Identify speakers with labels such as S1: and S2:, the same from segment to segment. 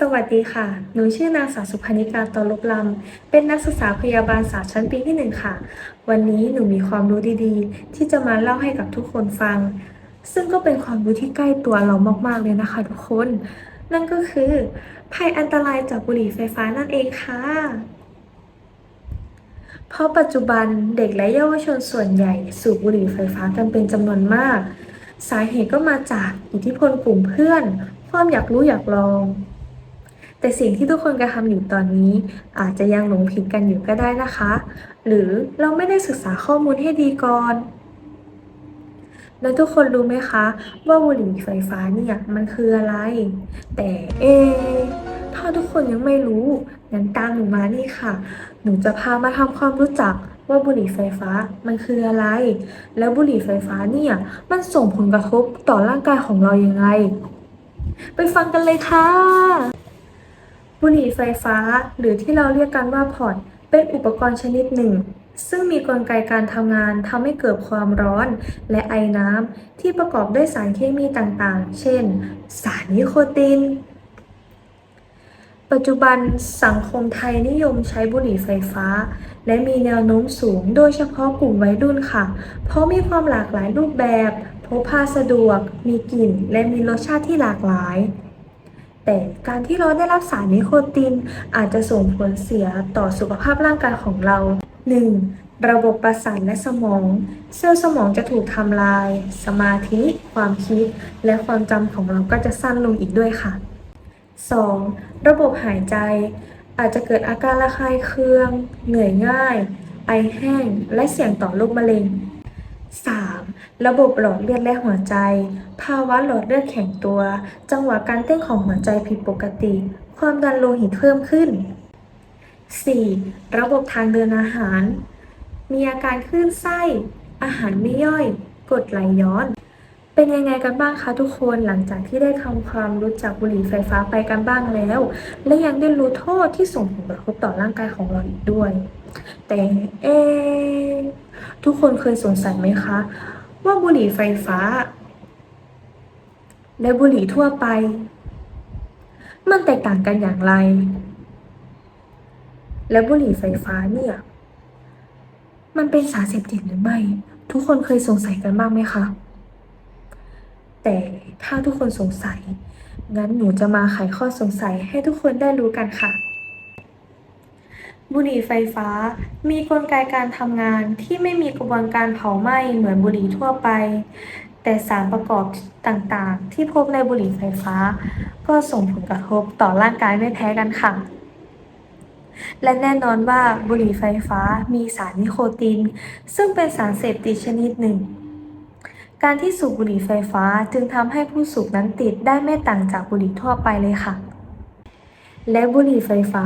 S1: สวัสดีค่ะ หนูชื่อนางสาวสุพนิกาตอลุกลำ เป็นนักศึกษาพยาบาลศาสตร์ชั้นปีที่หนึ่งค่ะ วันนี้หนูมีความรู้ดีๆ ที่จะมาเล่าให้กับทุกคนฟัง ซึ่งก็เป็นความรู้ที่ใกล้ตัวเรามากๆเลยนะคะทุกคน นั่นก็คือ ภัยอันตรายจากบุหรี่ไฟฟ้านั่นเองค่ะ เพราะปัจจุบันเด็กและเยาวชนส่วนใหญ่สูบบุหรี่ไฟฟ้ากันเป็นจำนวนมาก สาเหตุก็มาจากอิทธิพลกลุ่มเพื่อน ความอยากรู้อยากลอง แต่สิ่งที่ทุกคนกระทำอยู่ตอนนี้ อาจจะยังหลงผิดกันอยู่ก็ได้นะคะ หรือเราไม่ได้ศึกษาข้อมูลให้ดีก่อนแล้วทุกคนรู้ไหมคะ ว่าบุหรี่ไฟฟ้าเนี่ยมันคืออะไร แต่เอ ถ้าทุกคนยังไม่รู้งั้นตามหนูมานี่ค่ะ หนูจะพามาทำความรู้จักว่าบุหรี่ไฟฟ้ามันคืออะไร แล้วบุหรี่ไฟฟ้าเนี่ยมันส่งผลกระทบต่อร่างกายของเรายังไงไปฟังกันเลยค่ะ บุหรี่ไฟฟ้า หรือที่เราเรียกกันว่าพอร์ตเป็นอุปกรณ์ชนิดหนึ่ง ซึ่งมีกลไกการทำงานทำให้เกิดความร้อน และไอน้ำที่ประกอบด้วยสารเคมีต่างๆ เช่น สารนิโคติน ปัจจุบันสังคมไทยนิยมใช้บุหรี่ไฟฟ้า และมีแนวโน้มสูงโดยเฉพาะกลุ่มวัยรุ่นค่ะ เพราะมีความหลากหลายรูปแบบพกพาสะดวก มีกลิ่น และมีรสชาติที่หลากหลาย แต่การที่เราได้รับสารนิโคตินอาจจะส่งผลเสียต่อสุขภาพร่างกายของเรา 1. ระบบประสาทและสมอง เซลล์สมองจะถูกทำลาย สมาธิ ความคิด และความจำของเราก็จะสั้นลงอีกด้วยค่ะ 2. ระบบหายใจ อาจจะเกิดอาการระคายเคือง เหนื่อยง่าย ไอแห้ง และเสี่ยงต่อโรคมะเร็ง 3. ระบบหลอดเลือดและหัวใจ ภาวะหลอดเลือดแข็งตัว จังหวะการเต้นของหัวใจผิดปกติ ความดันโลหิตเพิ่มขึ้น 4. ระบบทางเดินอาหาร มีอาการคลื่นไส้ อาหารไม่ย่อย กดไหลย้อน เป็นยังไงกันบ้างคะทุกคนหลังจากที่ได้ทำความรู้จักบุหรี่ไฟฟ้าไปกันบ้างแล้ว และยังได้รู้โทษที่ส่งผลกระทบต่อร่างกายของเราอีกด้วย แต่เอทุกคนเคยสงสัยไหมคะ ว่าบุหรี่ไฟฟ้า และบุหรี่ทั่วไป มันแตกต่างกันอย่างไร และบุหรี่ไฟฟ้าเนี่ย มันเป็นสารเสพติดหรือไม่ ทุกคนเคยสงสัยกันบ้างไหมคะ แต่ถ้าทุกคนสงสัย งั้นหนูจะมาไขข้อสงสัยให้ทุกคนได้รู้กันค่ะ บุหรี่ไฟฟ้า มีกลไกการทำงานที่ไม่มีกระบวนการเผาไหม้เหมือนบุหรี่ทั่วไป แต่สารประกอบต่างๆ ที่พบในบุหรี่ไฟฟ้า ก็ส่งผลกระทบต่อร่างกายไม่แพ้กันค่ะ และแน่นอนว่าบุหรี่ไฟฟ้ามีสารนิโคติน ซึ่งเป็นสารเสพติดชนิดหนึ่ง การที่สูบบุหรี่ไฟฟ้าจึงทำให้ผู้สูบนั้นติดได้ไม่ต่างจากบุหรี่ทั่วไปเลยค่ะ และบุหรี่ไฟฟ้า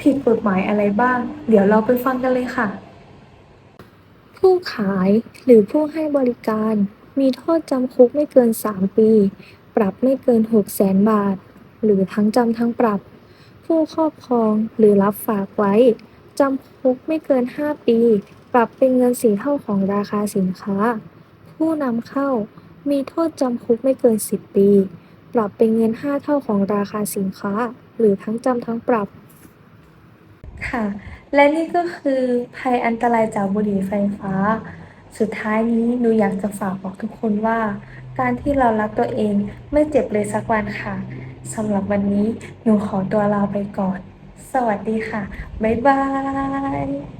S1: ผิดกฎหมายอะไรบ้าง เดี๋ยวเราไปฟังกันเลยค่ะ ผู้ขายหรือผู้ให้บริการ มีโทษจำคุกไม่เกิน 3 ปี ปรับไม่เกิน 6 0 0 0 0 0บาท หรือทั้งจำทั้งปรับ ผู้ครอบครองหรือรับฝากไว้ จำคุกไม่เกิน 5 ปี ปรับเป็นเงินสี่เท่าของราคาสินค้า ผู้นำเข้า มีโทษจำคุกไม่เกิน 10 ปี ปรับเป็นเงิน 5 เท่าของราคาสินค้า หรือทั้งจำทั้งปรับ ค่ะ และนี่ก็คือภัยอันตรายจากบุหรี่ไฟฟ้า สุดท้ายนี้หนูอยากจะฝากบอกทุกคนว่า การที่เรารักตัวเองไม่เจ็บเลยสักวันค่ะสำหรับวันนี้หนูขอตัวลาไปก่อน สวัสดีค่ะ บ๊ายบาย